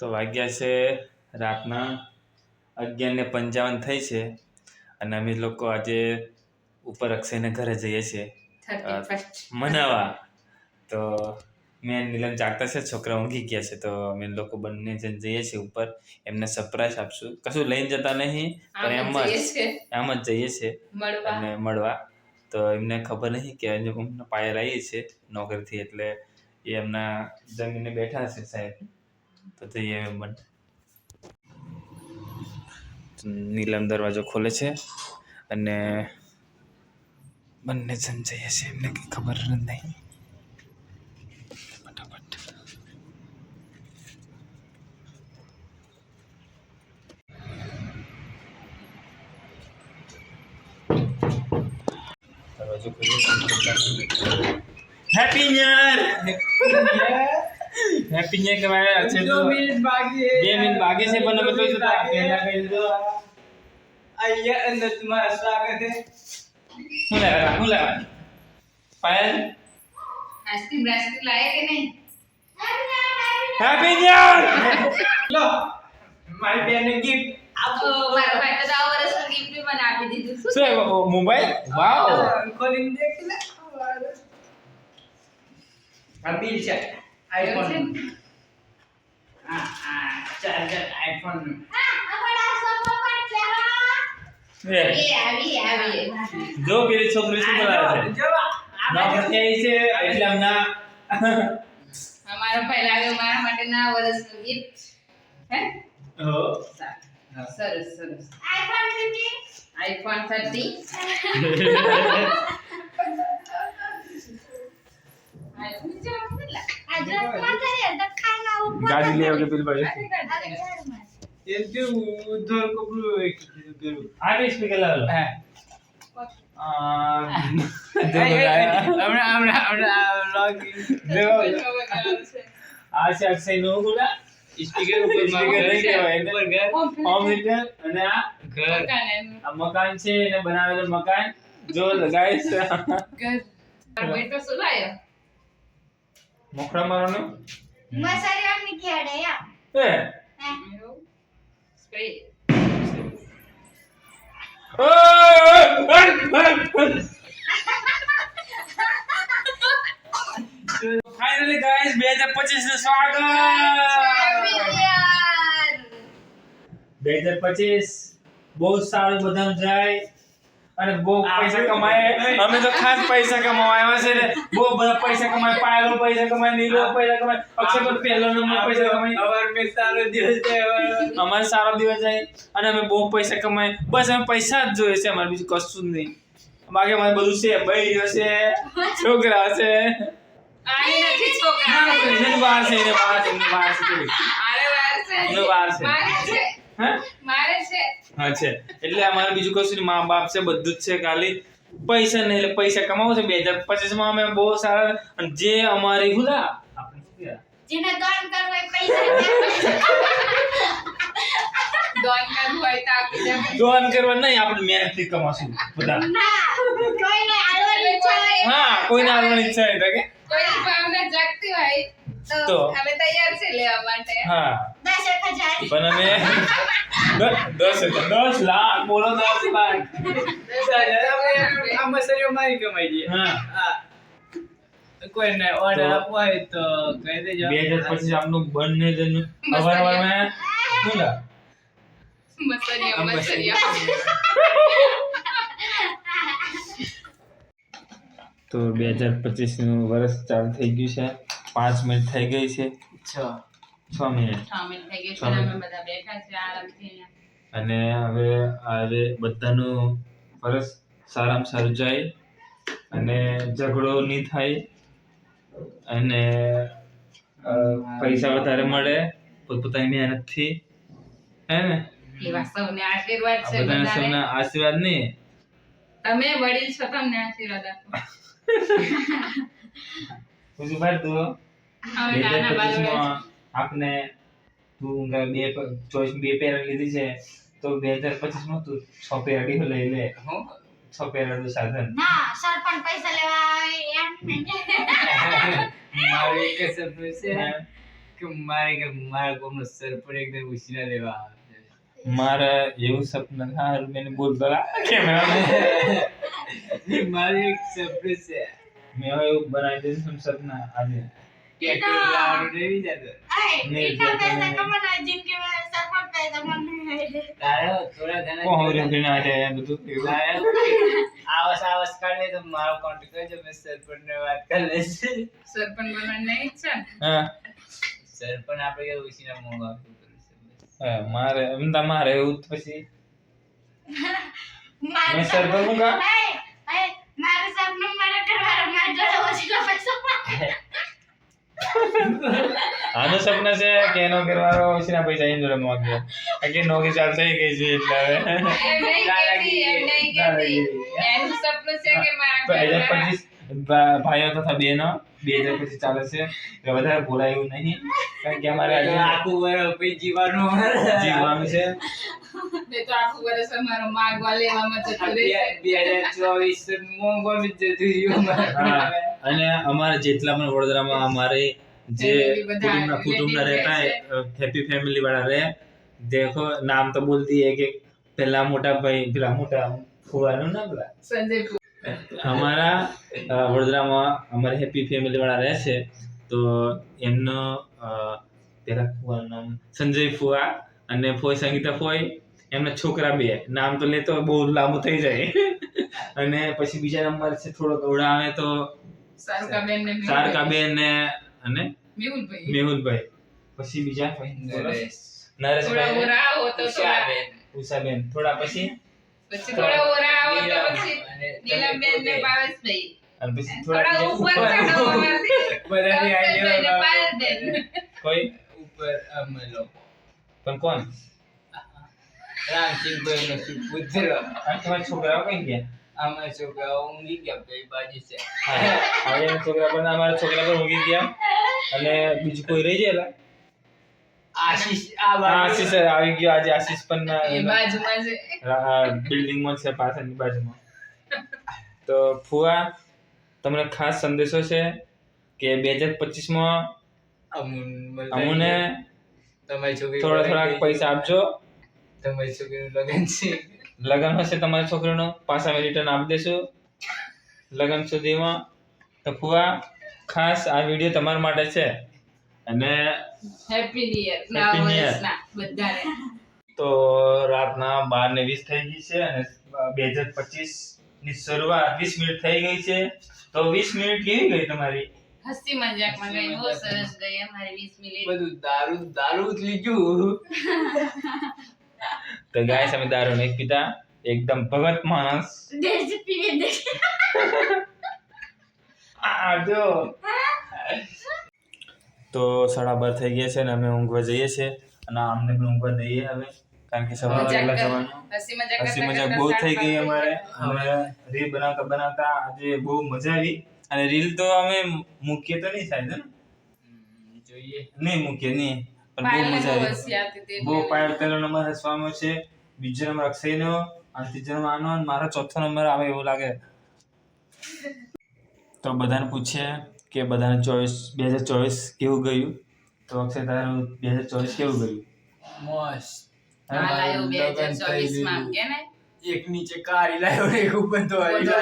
તો વાગ્યા છે રાતના અગિયાર ને પંચાવન થઈ છે અને અમે લોકો આજે ઉપર અક્ષયને ઘરે જઈએ છીએ. મનાવા. તો મેં નીલમ જાગતા છે છોકરા ઊંઘી ગયા છે તો અમે લોકો બંને જણ જઈએ છીએ ઉપર. એમને સરપ્રાઈઝ આપશું. કશું લઈને જતા નહીં પણ એમ જ. એમ જ જઈએ છીએ. અને મળવા. તો એમને ખબર નહીં કે અમને પાયર આવી છીએ નોકરીથી એટલે એ એમના જમીને બેઠા છે સાહેબ. તો એમ બંને નીલમ દરવાજો ખોલે છે અને બંને જઈએ છે એમને કંઈ ખબર નહીં. ફટાફટ. દરવાજો ખોલ્યો હેપી ન્યર હેપી ન્યર કહેવાય છે તો મિનિટ બાકી બે મિનિટ બાકી છે પણ અમે તો જતા પહેલા કહી દીધું અહીંયા અંદર તમારા સ્વાગત છે શું લેવા શું લેવા પાયલ આઈસ્ક્રીમ રાઈસ્ક્રીમ લાયા કે નહીં હેપી ન્યર લો મારી બેનને ગિફ્ટ આપો મારા ભાઈ તો આ વર્ષનું gift બી મને આપી દીધું શું શું એ મોબાઈલ વાવ ખોલીને દેખ લે આ બિલ છે આઈફોન આ આ ચાર્જર આઈફોન એ, એ આવી આવી. જો પેલી છોકરી શું બોલાવે છે? જો નોકરી છે એટલે હમણાં અમારો ભાઈ લાવ્યો મારા માટે ના વર્ષનું gift. હે? હો. સરસ સરસ. આઈફોન થર્ટી ગાડી લઈ આવજે પેલી બાજુ એ જો ઉધર કપડું એક કીધું આ સ્પીકર લાવો હા આ, હમણાં હમણાં હમણાં login. જો, આ છે અક્ષયનું ગુડા સ્પીકર ઉપર સ્પીકર નહીં કહેવાય એટલે ઉપર ઘર હોમ થિયેટર અને આ ઘર આ મકાન છે એને બનાવેલું મકાન જો ગાઈસ બેટો મોખરા મારવાનું એ? સ્પ્રે. ફાઇનલી ગાઈસ 2025 નું સ્વાગત. 2025 બહુ સારું બધાનું જાય. અને બહુ પૈસા કમાય અમે તો ખાસ પૈસા કમાવા આવ્યા છે ને? બહુ બધા પૈસા કમાય પાયલો પૈસા કમાય નીલો પૈસા કમાય અક્ષય પણ પહેલો નંબર પૈસા કમાય. અમાર મે સારો દિવસ થયો. અમારે સારો દિવસ જાય અને અમે બહુ પૈસા કમાય. બસ અમે પૈસા જ જોઈએ છે અમારે બીજું કશું જ નહીં. બાકી અમારે બધું છે ભાઈ છે છોકરા છે. આને નથી છોકરા બહાર છે બહાર છે બહાર છે છે. વાર છે. મારે છે હે? મારે છે. હા છે. એટલે અમારે બીજું કશું મા બાપ છે બધું જ છે ખાલી. પૈસા નહીં એટલે પૈસા કમાવો છે. બે હજાર પચીસમાં અમે બહુ સારા જે અમારી હુલા? જેને દાન કરવું હોય પૈસા દોન કરવું હોય તો આપી દે. દોન કરવા નહીં આપણે મહેનતથી કમાશું. બધા. કોઈને આલવાની ઈચ્છા હોય હા કોઈને આવવાની ઈચ્છા હોય તો કે? કોઈ ભાવના જાગતી હોય તો. અમે તૈયાર છે લેવા માટે. હા. પણ અમે દસ દસ લાખ બોલો દસ લાખ. આ મસરીઓ મારી કમાઈ જઈએ હા. હા. કોઈને ઓર્ડર તો- આપવો હોય તો કહી દેજો. બે હજાર પચીસ આપનું બંને જણ અવાર અવારમાં શું લા? મસરિયા મસરિયા તો બે હજાર પચીસનું વર્ષ ચાલુ થઈ ગયું છે. પાંચ મિનિટ થઈ ગઈ છે. છ. છ મિનિટ. અને હવે હવે બધાનું વર્ષ સારામાં સારું જાય અને ઝઘડો નહીં થાય અને પૈસા વધારે મળે પોતપોતાની મહેનતથી. હે ને? એવા સૌને આશીર્વાદ નહીં છે બધાને બધાને. આશીર્વાદ નહીં. તમે વડીલ છો તમને આશીર્વાદ આપો. બીજું ભાઈ તું હવે નાના બાળકો આપને તું બે ચોઈસ બે પેરા લીધી છે તો બે હજાર પચીસમાં તું છ પેરાડી લઈ લે. હું? છ પેરાનું સાધન. ના સરપંચ પૈસા લેવા એમ મારું એક સપનું છે કે મારે કે મારા કોમનો સરપંચ એકદમ ઉછીના લેવા આવે. મારા એવું સપનું સારું મેં બોલતો કે છે મારે એક સપનું છે. મેં એવું બનાવી દઈશું સપના આજે. ટ્રેક્ટર લાવવાનું નહીં વિચારતો અય, નહીં, એટલા નહીં, પૈસા નહીં. કમાના જિંદગીમાં સરપંચ પૈસા મને તારે થોડા ઘણા કોણ હોય રીંગણી ના જાય એમ બધું એવું. તારે આવસ આવસ કાઢે તો મારો કોન્ટેક્ટ કરજો મેં સરપંચને વાત કરી લઈશ સરપંચ બનવાની નહીં ઈચ્છા ને હા સરપંચ આપણે કે ઉછીના મોંઘા આપવું પડશે. હા, મારે એમ તો મારે એવું જ પછી મારું મેં સરપંચ હું કામ? અય, અય, મારું સપનું મારા ઘરવાળા મારા જોડે ઓછીના પૈસા માંગે. આનું સપના છે કે એનો ઘરવાળો ઓછીના પૈસા એની જોડે માંગ્યો કે નોકરી ચાલુ થઈ ગઈ છે એટલે ભાઈઓ તથા બહેનો બે હજાર પચીસ ચાલે છે. એટલે વધારે બોલાય એવું નહીં. કારણ કે અમારે આખું વર્ષ જીવાનું જીવાનું જીવવાનું છે. તો આખું વર્ષ અમારો માગવા લેવામાં જતું બે રહેશે. બે હજાર ચોવીસ મોંઘો જતું રહ્યું હા. અને અમારે જેટલા પણ વડોદરામાં અમારે જે કુટુંબના કુટુંબના રહેતા રહે હેપી ફેમિલી વાળા રહે. દેખો નામ તો બોલતી है કે પેલા મોટા ભાઈ પેલા મોટા ફુવાનું નામ પેલા સંજય અમારા વડોદરામાં અમારે હેપી ફેમિલી વાળા રહે છે. તો એમનો પેલા ફુવાનું નામ સંજય ફુવા અને ફોઈ સંગીતા ફોઈ એમના છોકરા બે. નામ તો લેતો બહુ લાંબુ થઈ જાય. અને પછી બીજા નંબર છે થોડોક ઓળાવે તો શાહરુખાબેન ને સારકાબેન ને અને મેહુલભાઈ. મેહુલભાઈ. પછી બીજા નરેશ. નરેશભાઈ. ઓરા આવો તો થોડા. ઉષાબેન. ઉષાબેન. થોડા પછી? પછી થોડા ઓરા આવો તો પછી અને નીલમબેન ને ભાવેશભાઈ. અને પછી થોડા થોડા ઉપર ચડો. કોઈ? અમે લોકો. પણ કોણ? રામસિંહભાઈ નો પુત્ર તમારા છોકરાઓ કઈ ગયા? અમારા છોકરા ઊંઘી ગયા બે બાજુ છે. હવે છોકરા પણ અમારા છોકરા પણ ઊંઘી ગયા અને બીજું કોઈ રહી ગયેલા આશીષ આ આશીષ આવી ગયો આજે આશીષ પણ એ બાજુમાં છે. બિલ્ડિંગમાં છે પાછળની બાજુમાં. તો ફુવા તમને ખાસ સંદેશો છે કે બે હજાર પચીસમાં અમુને તમારી છોકરી થોડા થોડા પૈસા આપજો. તમારી છોકરીનું લગ્ન છે. લગ્ન હશે તમારી છોકરીનું પાછા અમે રિટર્ન આપી દઈશું લગ્ન સુધીમાં તો ફુવા ખાસ આ વીડિયો તમારા માટે છે. અને હેપી ન્યુ યર બધાને. તો રાતના બાર ને વીસ થઈ ગઈ છે અને બે હજાર પચીસની શરૂઆત વીસ મિનિટ થઈ ગઈ છે. તો વીસ મિનિટ કેવી ગઈ તમારી? હસી મજાકમાં ગઈ. બહુ સરસ ગઈ અમારી વીસ મિનિટ. બધું દારૂ દારૂ જ લીધું. તો ગાય અમે દારૂ નહીં પીતા એકદમ ભગત માણસ. જો. તો સાડા બાર થઈ ગયા છે ને અમે ઊંઘવા જઈએ છીએ. અને અમને પણ ઊંઘવા દઈએ હવે કારણ કે સવારે વહેલા જવાનું. હસી મજાક બહુ થઈ ગઈ અમારે. અમે રીલ બનાવતા બનાવતા આજે બહુ મજા આવી. અને રીલ તો અમે મૂકીએ તો નહીં સાહેબ જોઈએ. નહીં મૂકીએ નહીં. પણ બહુ મજા આવી. હસી આવતી હતી બહુ પાયલ પહેલો નંબર હસવાનો છે બીજો નંબર અક્ષયનો અને ત્રીજો નંબર આનો અને મારો ચોથો નંબર આવે એવું લાગે. તો બધાને પૂછીએ કે બધાને ચોવીસ બે હજાર ચોવીસ કેવું ગયું? તો અક્ષય તારું બે હજાર ચોવીસ કેવું ગયું? મસ્ત. હાલ આવ્યો બે હજાર લગન થઈ ચોવીસમાં ગયું. કે ને? એક નીચે કારી લાવ્યો એક ઉપર તો લાવ્યો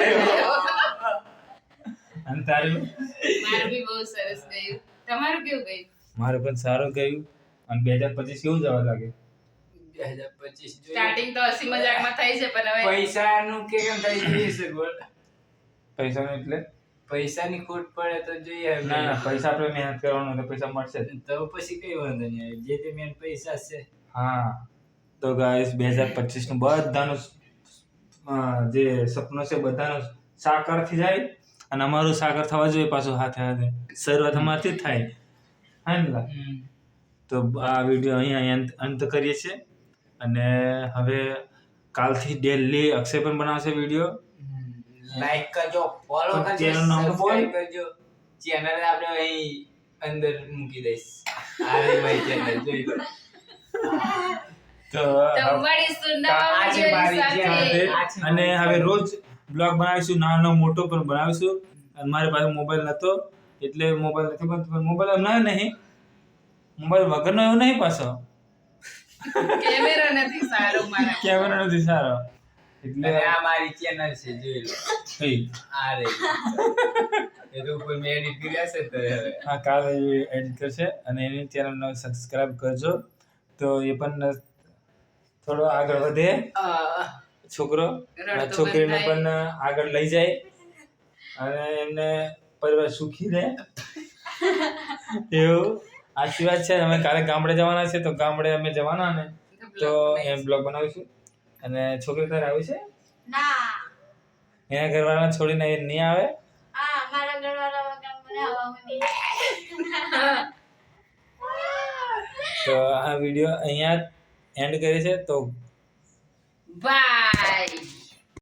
અને તારું? મારું બી બહુ સરસ ગયું. તમારું કેવું ગયું? મારું પણ સારું ગયું. અને બે હજાર પચીસ કેવું જવા લાગે? બે હજાર પચીસ સ્ટાર્ટિંગ તો હસી મજાકમાં થઈ છે પણ હવે પૈસાનું કે કેમ થઈ જશે બોલ પૈસાનું એટલે? પૈસાની ખોટ પડે તો જોઈએ ના ના પૈસા આપણે મહેનત કરવાનું તો પૈસા મળશે તો પછી કઈ વાંધો નહીં. જે તે મેન પૈસા છે. હા. તો ગાઈસ બે હજાર પચીસનું બધાનું જે સપનું છે બધાનું સાકાર થઈ જાય અને અમારું સાકાર થવા જોઈએ પાછું હાથે હાથે. શરૂઆત અમારથી જ થાય. હા ને? તો આ વીડિયો અહીંયા અંત કરીએ છીએ. અને હવે કાલથી ડેલી અક્ષય પણ બનાવશે વીડિયો. લાઈક કરજો ફોલો કરજો નામ બોલ. કરજો. ચેનલ આપણે અહીં અંદર મૂકી દઈશ. આરે ભાઈ ચેનલ જોઈ લો. તો અને હવે રોજ બ્લોગ બનાવીશું નાનો મોટો પણ બનાવીશું. અને મારી પાસે મોબાઈલ નતો એટલે મોબાઈલ નથી પણ મોબાઈલ હમણાં નહીં. મોબાઈલ વગરનો એવું નહીં પાછો? કેમેરો નથી સારો મારા કેમેરા નથી સારો. એટલે આ મારી ચેનલ છે જોઈ લો. આ રે. એ તો ઉપર મેં એડિટ કર્યા છે તો હવે. આ કાલે એડિટ કરશે અને એની ચેનલને સબસ્ક્રાઇબ કરજો. તો એ પણ થોડો આગળ વધે. છોકરો છોકરીને પણ આગળ લઈ જાય. અને એમને પરિવાર સુખી રહે. એવું. આશીર્વાદ છે. અમે કાલે ગામડે જવાના છે તો ગામડે અમે જવાના ને તો એમ બ્લોગ બનાવીશું. અને છોકરી તારે આવી છે? ના. એના ઘરવાળા છોડીને એ નહીં આવે? આ તો આ વીડિયો અહીંયા એન્ડ કરે છે તો બાય